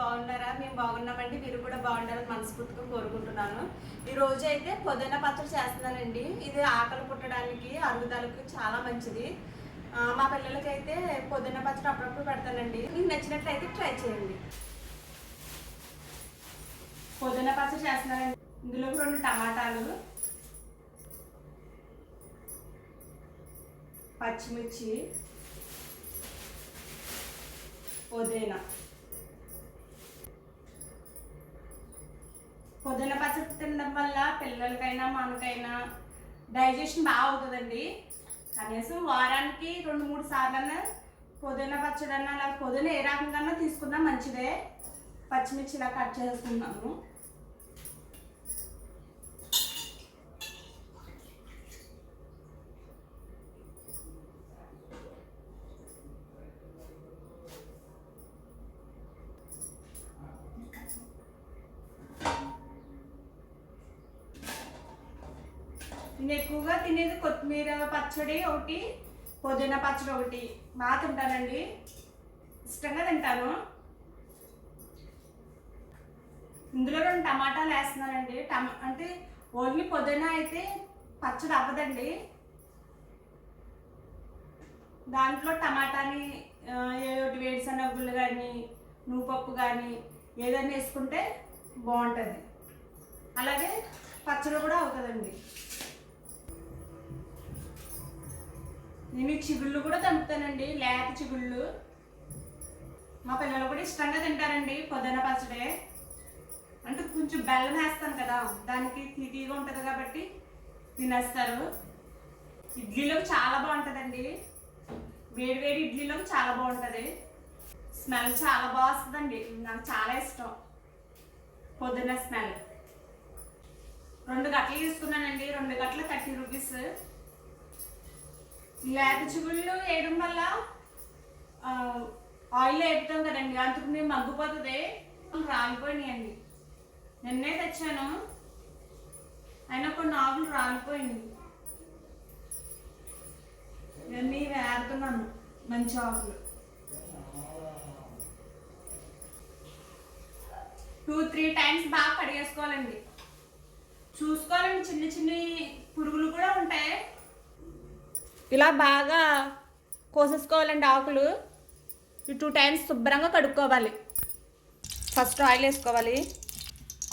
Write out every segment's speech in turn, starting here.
బాగున్నారా? మేము బాగున్నామండి. మీరు కూడా బాగుండాలని మనస్ఫూర్తిగా కోరుకుంటున్నాను. ఈ రోజు అయితే పొదన పచ్చడి చేస్తున్నానండి. ఇది ఆకలి పుట్టడానికి అరుగుదలకు చాలా మంచిది. మా పిల్లలకి అయితే పుదీనా పచ్చడి అప్పుడప్పుడు పెడతానండి. మీకు నచ్చినట్లయితే ట్రై చేయండి. పొదన పచ్చడి చేస్తున్నానండి. ఇందులో రెండు టమాటాలు పచ్చిమిర్చి పుదీనా పచ్చడి తినడం వల్ల పిల్లలకైనా మనకైనా డైజెషన్ బాగా అవుతుందండి. కనీసం వారానికి రెండు మూడు సార్లన్నా పుదీనా పచ్చడి లేకపోతే అలా పుదీనా ఏ రకంగా తీసుకున్నా మంచిదే. పచ్చిమిర్చి ఇలా కట్ చేసుకున్నాను నేను ఎక్కువగా తినేది కొత్తిమీర పచ్చడి ఒకటి పుదీనా పచ్చడి ఒకటి. బాగా తింటానండి. ఇష్టంగా తింటాను. ఇందులో రెండు టమాటాలు వేస్తున్నానండి. టమా అంటే ఓన్లీ పుదీనా అయితే పచ్చడి అవ్వదండి. దాంట్లో టమాటాని ఏదోటి వేడిశనగులు కానీ నువ్వుపప్పు కానీ ఏదైనా వేసుకుంటే బాగుంటుంది. అలాగే పచ్చడి కూడా అవుతుందండి నేను ఈ చిగుళ్ళు కూడా తంపుతానండి లేత చిగుళ్ళు. మా పిల్లలు కూడా ఇష్టంగా తింటారండి పొద్దున పచ్చడే. అంటే కొంచెం బెల్లం వేస్తాను కదా దానికి తీగా ఉంటుంది కాబట్టి తినేస్తారు. ఇడ్లీలోకి చాలా బాగుంటుందండి. వేడి వేడి ఇడ్లీలోకి చాలా బాగుంటుంది. స్మెల్ చాలా బాగా వస్తుందండి నాకు చాలా ఇష్టం. పొద్దున్న స్మెల్. రెండు గట్లు తీసుకున్నానండి రెండు గట్ల థర్టీ రూపీస్. లేత చిగుళ్ళు వేయడం వల్ల ఆయిల్ వేపుతాం కదండి. అందుకు మగ్గిపోతుంది. రాలిపోయినాయండి. నిన్నే తెచ్చాను. అయినా కొన్ని ఆకులు రాలిపోయింది. ఇవన్నీ వేరుతున్నాను మంచి ఆకులు. టూ త్రీ టైమ్స్ బాగా కడిగేసుకోవాలండి. చూసుకోవాలండి. చిన్న చిన్న పురుగులు కూడా ఉంటాయి. ఇలా బాగా కోసేసుకోవాలండి ఆకులు. ఈ టూ టైమ్స్ శుభ్రంగా కడుక్కోవాలి. ఫస్ట్ ఆయిల్ వేసుకోవాలి.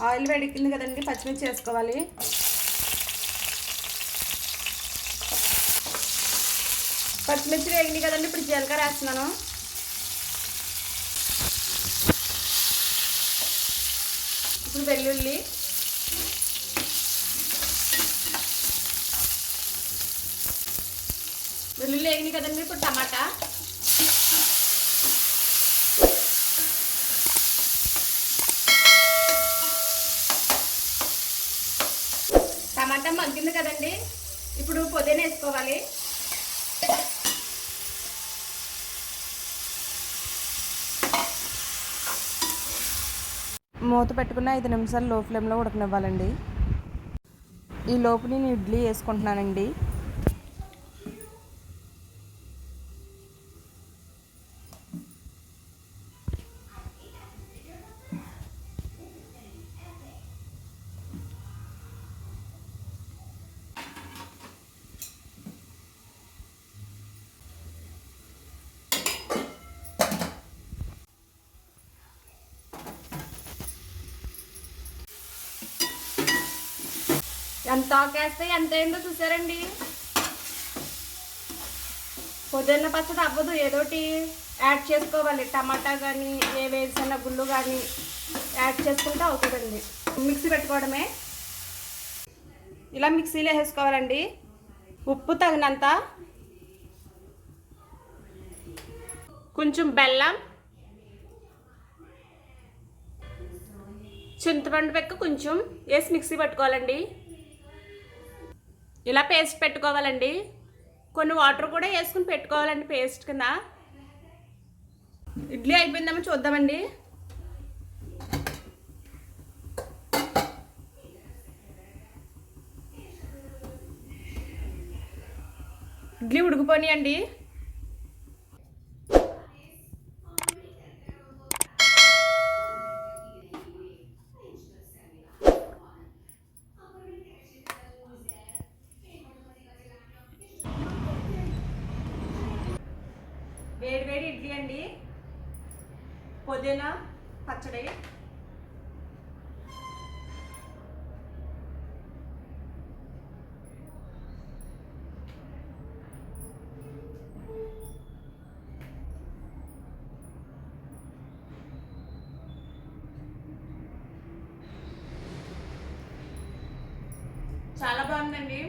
ఆయిల్ వేడెక్కింది కదండి పచ్చిమిర్చి వేసుకోవాలి. పచ్చిమిర్చి వేగింది కదండి ఇప్పుడు జీలకర్ర వేస్తున్నాను. ఇప్పుడు వెల్లుల్లి. వెల్లుల్లి వేగినాయి కదండి ఇప్పుడు టమాటా? టమాటా మగ్గింది కదండి. ఇప్పుడు పుదీనా వేసుకోవాలి. మూత పెట్టుకున్న ఐదు నిమిషాలు లో ఫ్లేమ్లో ఉడకనివ్వాలండి. ఈ లోపు నేను ఇడ్లీ వేసుకుంటున్నానండి. ఎంత ఆకేస్తే ఎంత అయిందో చూసారండి. పొద్దున్న పచ్చడి అవ్వదు ఏదోటి యాడ్ చేసుకోవాలి. టమాటా కానీ ఏ వేసిన గుళ్ళు కానీ యాడ్ చేసుకుంటే అవుతుందండి. మిక్సీ పెట్టుకోవడమే. ఇలా మిక్సీలో వేసుకోవాలండి. ఉప్పు తగినంత. కొంచెం బెల్లం. చింతపండు పెక్క కొంచెం వేసి మిక్సీ పట్టుకోవాలండి. ఇలా పేస్ట్ పెట్టుకోవాలండి. కొన్ని వాటర్ కూడా వేసుకుని పెట్టుకోవాలండి పేస్ట్ కింద. ఇడ్లీ అయిపోయిందేమో చూద్దామండి. ఇడ్లీ ఉడికిపోనియండి చట్నీ అండి పుదీనా పచ్చడి. చాలా బాగుందండి.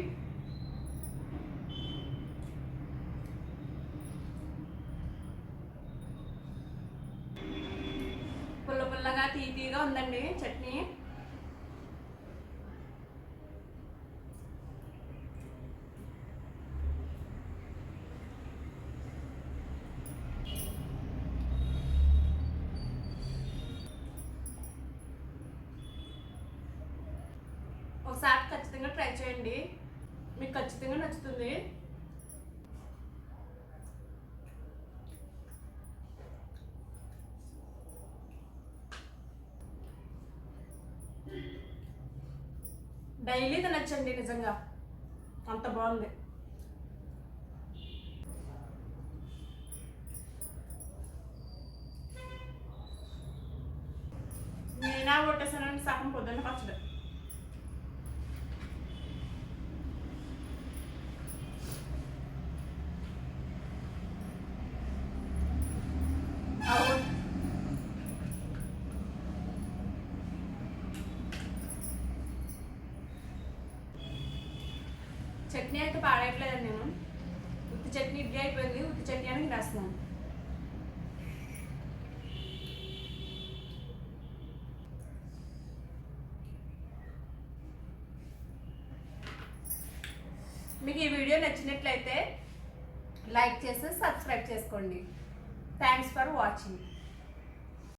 పుల్లగా తీతీగా ఉందండి చట్నీ. ఒకసారి ఖచ్చితంగా ట్రై చేయండి. మీకు ఖచ్చితంగా నచ్చుతుంది. డైలీ తినచ్చండి నిజంగా. అంత బాగుంది. నేనా కొట్టేసానండి సగం పొద్దున్న పచ్చడి. చట్నీ అయితే పాడేయట్లేదు నేను. ఉత్తి చట్నీ ఇడ్లీ అయిపోయింది ఉత్తి చట్నీ అని రాస్తున్నాను మీకు ఈ వీడియో నచ్చినట్లయితే లైక్ చేసి సబ్స్క్రైబ్ చేసుకోండి. Thanks for watching